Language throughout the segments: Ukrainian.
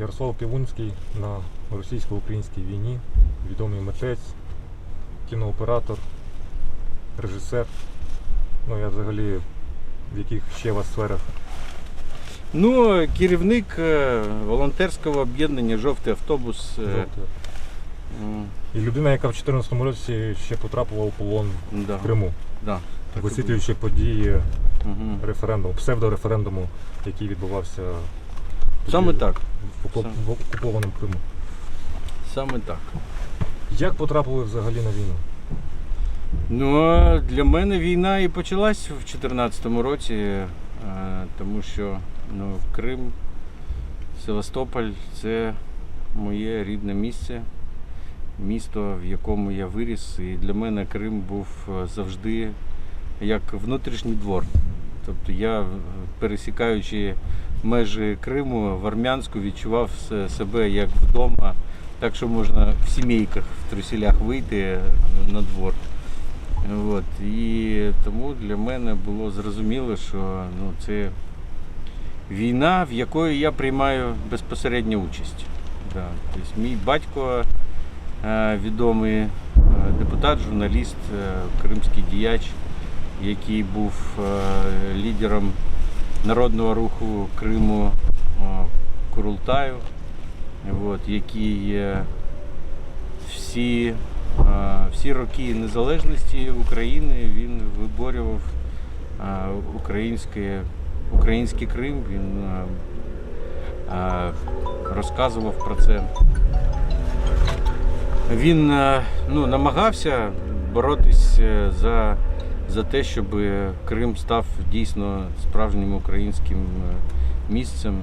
Ярослав Півунський на російсько-українській війні, відомий митець, кінооператор, режисер. Ну, я взагалі в яких ще вас сферах Ну, керівник е, волонтерського об'єднання Жовтий автобус. е, жовтий. І людина, яка в 2014 році ще потрапила у полон Да, в Криму, да, висвітлюючи події. Мгм. референдуму, псевдореферендуму, який відбувався Саме так. в окуп- в окупованому Криму. Саме так. Як потрапили взагалі на війну? Ну, а для мене війна і почалась в 2014 році, е, тому що ну, Крим, Севастополь це моє рідне місце, місто, в якому я виріс. І для мене Крим був е, завжди як внутрішній двор. Тобто я, е, пересікаючи межі Криму в Армянську, відчував себе як вдома, так що можна в сімейках, в трусілях вийти на двор. От. І тому для мене було зрозуміло, що ну, це війна, в якої я приймаю безпосередню участь. Да. Тобто, мій батько е, відомий е, депутат, журналіст, е, кримський діяч, який був лідером народного руху Криму е, Курултаю, який е, всі всі роки незалежності України він виборював українське, український Крим, він розказував про це. Він ну, намагався боротись е, за, за те, щоб Крим став дійсно справжнім українським е, місцем.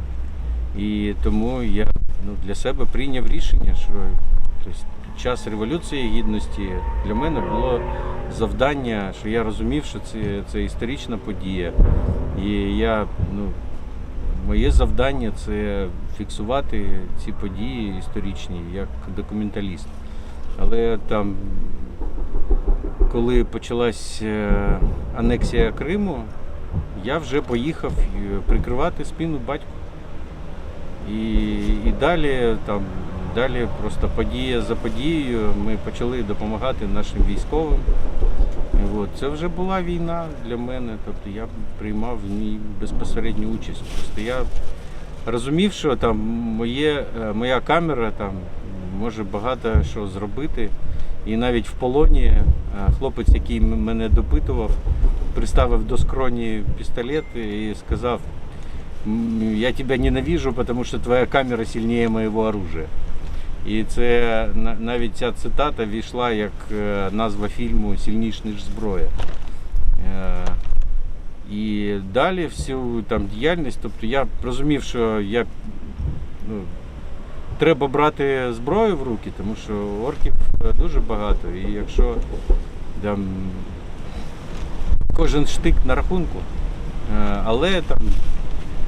І тому я ну, для себе прийняв рішення, що тобто, час Революції Гідності для мене було завдання, що я розумів, що це, це історична подія. І я, ну, моє завдання це фіксувати ці події історичні як документаліст. Але там, коли почалась е, анексія Криму, я вже поїхав е, прикривати спину батьку. І, і далі там далі просто подія за подією ми почали допомагати нашим військовим. От. Це вже була війна для мене, тобто я приймав в ній безпосередню участь. Просто я розумів, що там моє, е, моя камера там може багато що зробити. І навіть в полоні е, хлопець, який мене допитував, приставив до скроні пістолет і сказав, «М, я тебя ненавижу, потому что твоя камера сильнее моего оружия. І це навіть ця цитата війшла як е, назва фільму Сильніш ніж зброя. Е, І далі всю там діяльність, тобто я розумів, що я ну, треба брати зброю в руки, тому що орків е, дуже багато. І якщо там, кожен штик на рахунку, Е, але там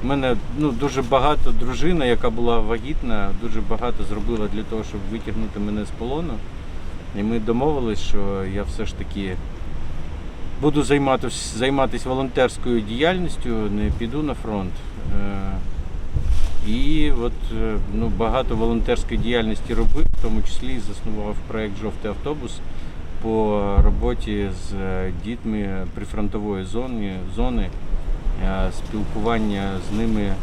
у мене ну, дуже багато дружина, яка була вагітна, дуже багато зробила для того, щоб витягнути мене з полону. І ми домовились, що я все ж таки буду займатися, займатися волонтерською діяльністю, не піду на фронт. І от е, ну, багато волонтерської діяльності робив, в тому числі заснував проєкт Жовтий автобус по роботі з е, дітьми прифронтової зони, зони е, спілкування з ними,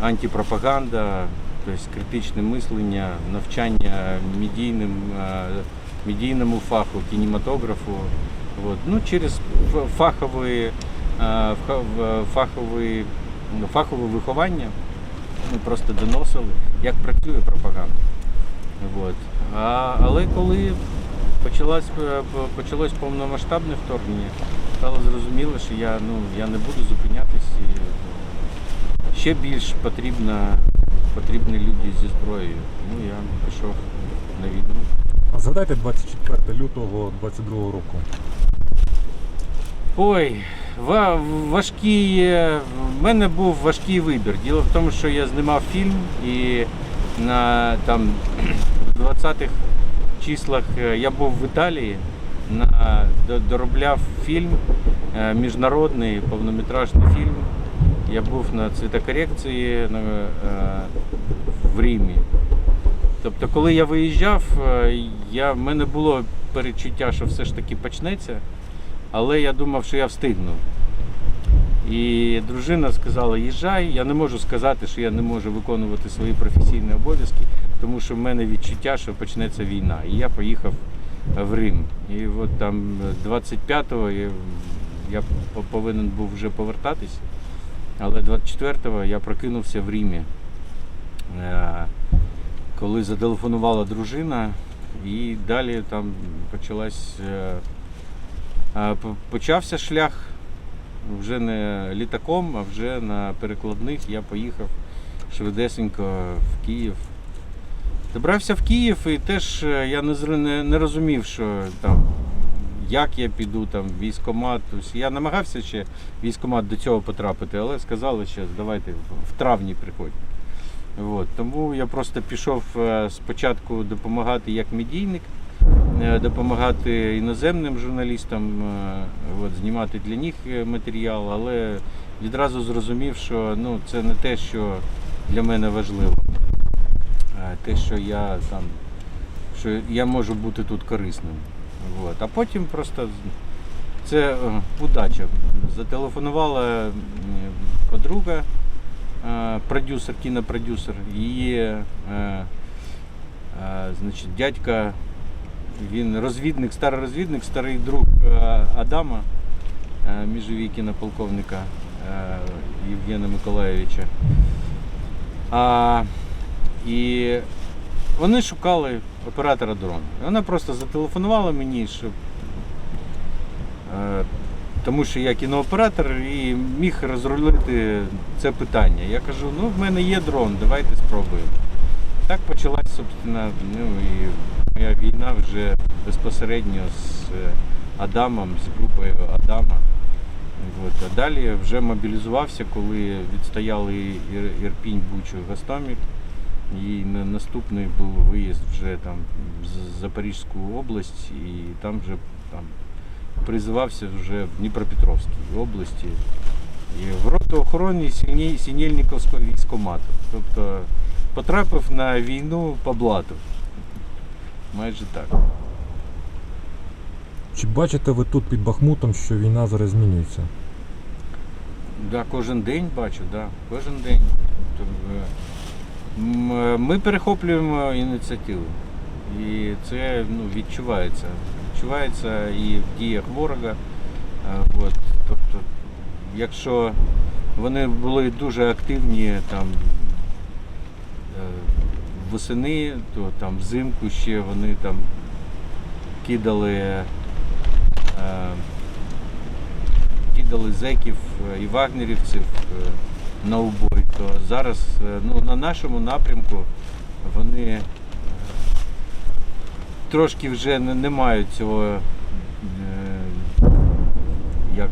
антипропаганда, тобто критичне мислення, навчання медійним, медійному фаху, кінематографу. От. Ну, через фахові, фахові, ну, фахове виховання ми просто доносили, як працює пропаганда. От. А, але коли почалось, е, почалось повномасштабне вторгнення, стало зрозуміло, що я, ну, я не буду зупинятись. І, е, ще більш потрібна, потрібні люди зі зброєю. Ну, я пішов на війну. А згадайте 24 лютого 22 року. Ой, важкий. В мене був важкий вибір. Діло в тому, що я знімав фільм і на там в 20-х числах е, я був в Італії, на, доробляв фільм, е, міжнародний повнометражний фільм. Я був на цвітокорекції на, е, Римі. Тобто, коли я виїжджав, я, в мене було перечуття, що все ж таки почнеться, але я думав, що я встигну. І дружина сказала: їжджай. Я не можу сказати, що я не можу виконувати свої професійні обов'язки, тому що в мене відчуття, що почнеться війна. І я поїхав в Рим. І от там 25-го я, я повинен був вже повертатись, але 24-го я прокинувся в Римі. Е, Коли зателефонувала дружина, і далі там почалась, е, е, по- почався шлях вже не літаком, а вже на перекладних я поїхав швидесенько в Київ. Добрався в Київ і теж е, я не, не, розумів, що там, як я піду, там, військкомат. Тобто Я намагався ще в військкомат до цього потрапити, але сказали, що давайте в- травні приходь. От, тому я просто пішов е, спочатку допомагати як медійник, допомагати іноземним журналістам, е, от, знімати для них е, матеріал, але відразу зрозумів, що ну, це не те, що для мене важливо. Е, Те, що я там, що я можу бути тут корисним. От. А потім просто це е, удача. Зателефонувала подруга, е, продюсер, кінопродюсер, її е, е, значить, дядька, він розвідник, старий розвідник, старий друг е, Адама, е, міжовій кінополковника е, Євгена Миколаєвича. А, і вони шукали оператора дрону. Вона просто зателефонувала мені, щоб, тому що я кінооператор і міг розрулити це питання. Я кажу, ну в мене є дрон, давайте спробуємо. Так почалась, собственно, ну і моя війна вже безпосередньо з е, Адамом, з групою Адама. От. А далі вже мобілізувався, коли відстояли Ір- Ірпінь, Бучу. І на наступний був виїзд вже там в Запорізьку область, і там вже там призивався вже в Дніпропетровській області. І в роту охорони Сінєльніковського військкомату. Тобто потрапив на війну по блату. Майже так. Чи бачите ви тут під Бахмутом, що війна зараз змінюється? Да, кожен день бачу, да, кожен день. Тобто, е, Ми перехоплюємо ініціативу. І це ну, відчувається. Відчувається і в діях ворога. Е, От, тобто, якщо вони були дуже активні там восени, то там взимку ще вони там кидали. е, кидали зеків е, і вагнерівців е, на убой, то зараз е, ну, на нашому напрямку вони трошки вже не, не мають цього, е, як,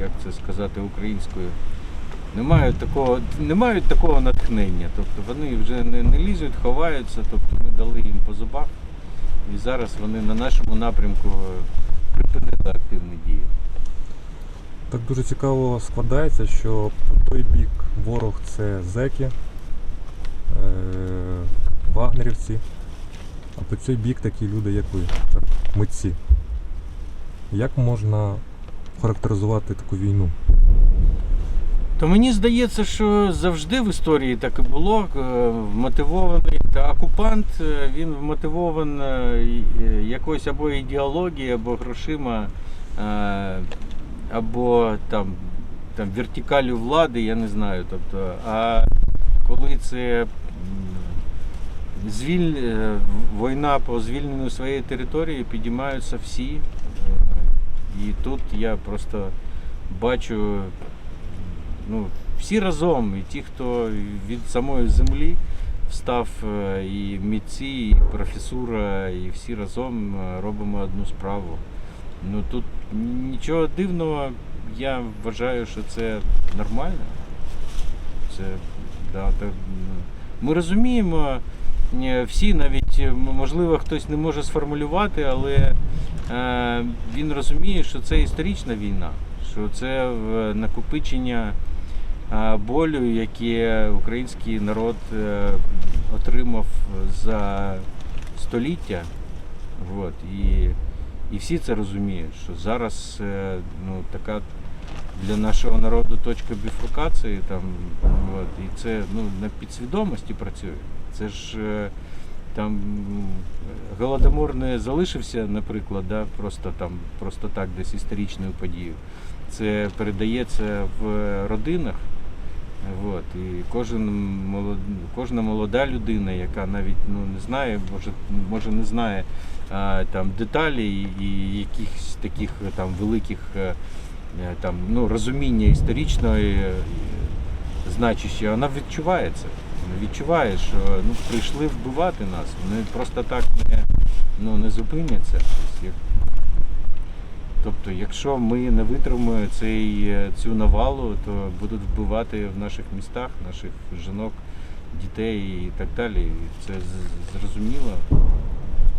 як це сказати українською, не мають такого, не мають такого натхнення. Тобто вони вже не, не лізуть, ховаються, тобто ми дали їм по зубах. І зараз вони на нашому напрямку е, припинили активні дії. Так дуже цікаво складається, що по той бік ворог це зеки, е- вагнерівці, а по цей бік такі люди, як ви, так, митці. Як можна характеризувати таку війну? То мені здається, що завжди в історії так і було. е, Вмотивований та окупант, е, він вмотивований е, якоюсь або ідеологією, або грошима, або там, там вертикалю влади, я не знаю. Тобто, а коли це звіль... війна по звільненню своєї території, підіймаються всі. І тут я просто бачу ну, всі разом, і ті, хто від самої землі встав, е, і митці, і професура, і всі разом е, робимо одну справу. Ну тут нічого дивного, я вважаю, що це нормально. Це, да, так, ми розуміємо, е, всі навіть, можливо, хтось не може сформулювати, але е, він розуміє, що це історична війна, що це накопичення болю, яке український народ е, отримав за століття. От, і, і всі це розуміють, що зараз е, ну, така для нашого народу точка біфуркації, там, от, і це ну, на підсвідомості працює. Це ж е, там голодомор не залишився, наприклад, да, просто там, просто так, десь історичною подією. Це передається в родинах. От, і кожен молод... кожна молода людина, яка навіть ну, не знає, може, може не знає а, там, деталі і якихось таких там, великих е, е, там, ну, розуміння історичної е, значущого, вона відчуває це. Відчуває, що ну, прийшли вбивати нас. Вони просто так не, ну, не зупиняться. Тобто, якщо ми не витримаємо цей, е, цю навалу, то будуть вбивати в наших містах, наших жінок, дітей і так далі. І це зрозуміло.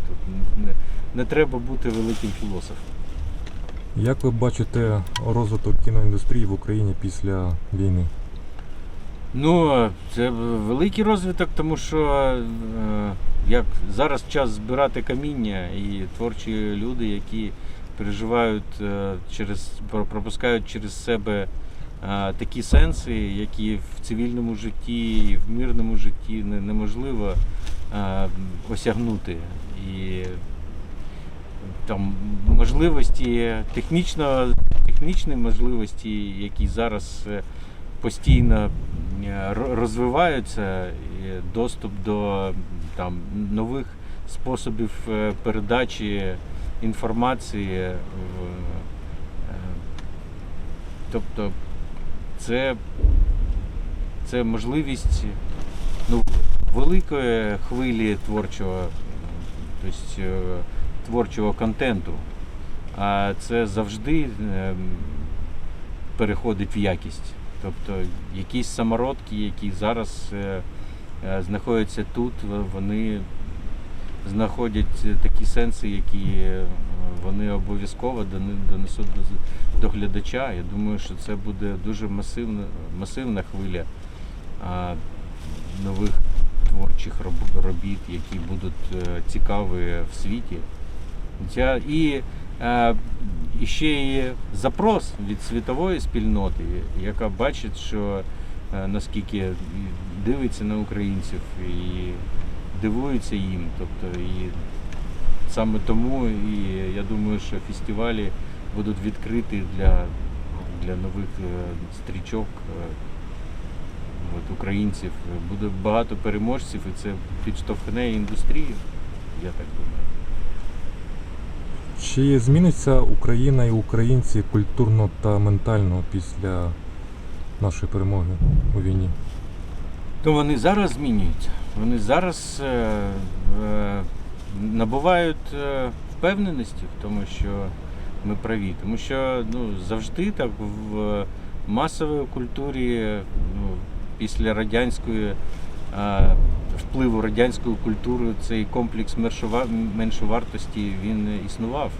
Тут не, не треба бути великим філософом. Як ви бачите розвиток кіноіндустрії в Україні після війни? Ну, це великий розвиток, тому що е, як зараз час збирати каміння і творчі люди, які переживають е, через про- пропускають через себе е, такі сенси, які в цивільному житті і в мирному житті неможливо е, осягнути. І там можливості технічно, технічні можливості, які зараз постійно розвиваються, доступ до там, нових способів передачі інформації. е, Тобто це, це можливість ну, великої хвилі творчого, тобто, е, творчого контенту. А це завжди ем, переходить в якість. Тобто якісь самородки, які зараз е, знаходяться тут, вони знаходять такі сенси, які е, вони обов'язково донесуть до, глядача. Я думаю, що це буде дуже масивна, масивна хвиля нових творчих роб- робіт, які будуть е, цікаві в світі. І, е, і ще є запрос від світової спільноти, яка бачить, що наскільки дивиться на українців і дивується їм. Тобто, і саме тому і я думаю, що фестивалі будуть відкриті для, для нових е, стрічок е, от, українців. Буде багато переможців і це підштовхне індустрію, я так думаю. Чи зміниться Україна і українці культурно та ментально після нашої перемоги у війні? То вони зараз змінюються. Вони зараз е, набувають е, впевненості в тому, що ми праві. Тому що ну, завжди так в масовій культурі ну, після радянської е, впливу радянської культури цей комплекс меншовартості він існував.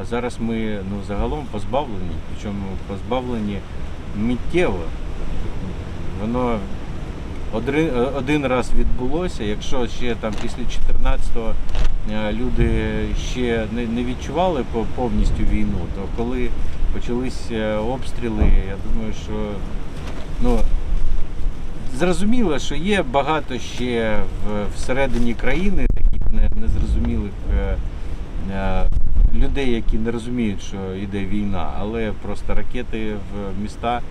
А зараз ми ну, загалом позбавлені, причому позбавлені миттєво. Воно один, один раз відбулося. Якщо ще там після 14-го е, люди ще не, не відчували повністю війну, то коли почалися обстріли, я думаю, що ну, зрозуміло, що є багато ще в, всередині країни таких незрозумілих е, е, людей, які не розуміють, що йде війна, але просто ракети в міста, е,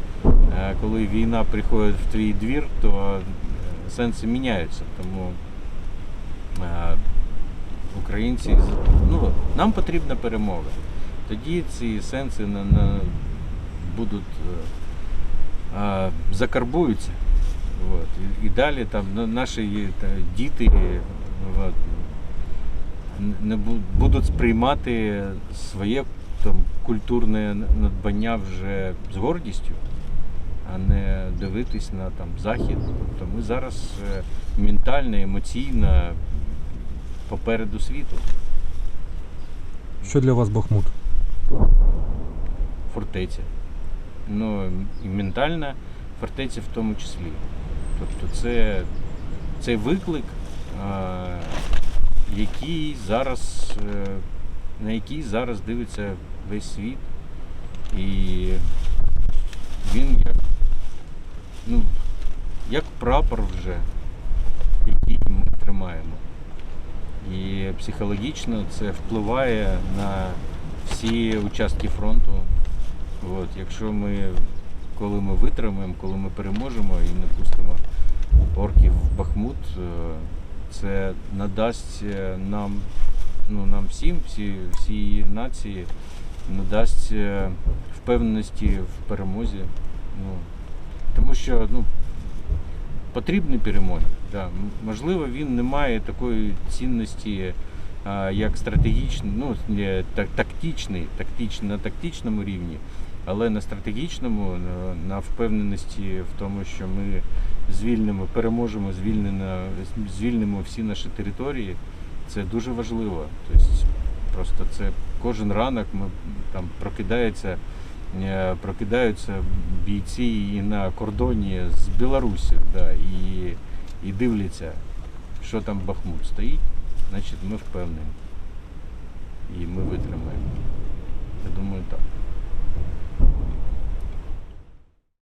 коли війна приходить в твій двір, то е, сенси міняються. Тому е, українці, ну, нам потрібна перемога. Тоді ці сенси на, на, будуть е, е, закарбуються. От. І, і далі там наші е, та, діти е, от, не бу- будуть сприймати своє там, культурне надбання вже з гордістю, а не дивитись на там, захід. Тобто ми зараз е, ментально, емоційно попереду світу. Що для вас Бахмут? фортеця. Ну і ментальна фортеця в тому числі. Тобто це, цей виклик, який зараз, е, на який зараз дивиться весь світ. І він як, ну, як прапор вже, який ми тримаємо. І психологічно це впливає на всі участки фронту. От, якщо ми, коли ми витримаємо, коли ми переможемо і не пустимо орків в Бахмут, е, це надасть е, нам, ну, нам всім, всі, всій нації, надасть е, впевненості в перемозі. Ну, тому що ну, потрібні перемоги. Да. Можливо, він не має такої цінності, як стратегічний, ну, так, тактичний, тактичний, на тактичному рівні, але на стратегічному, на впевненості в тому, що ми звільнимо, переможемо, звільнено, звільнимо всі наші території, це дуже важливо. Тобто, просто це кожен ранок ми там прокидається. Е, прокидаються бійці і на кордоні з Білорусі, да, і, і дивляться, що там Бахмут стоїть, значить ми впевнені. І ми витримаємо. Я думаю, так.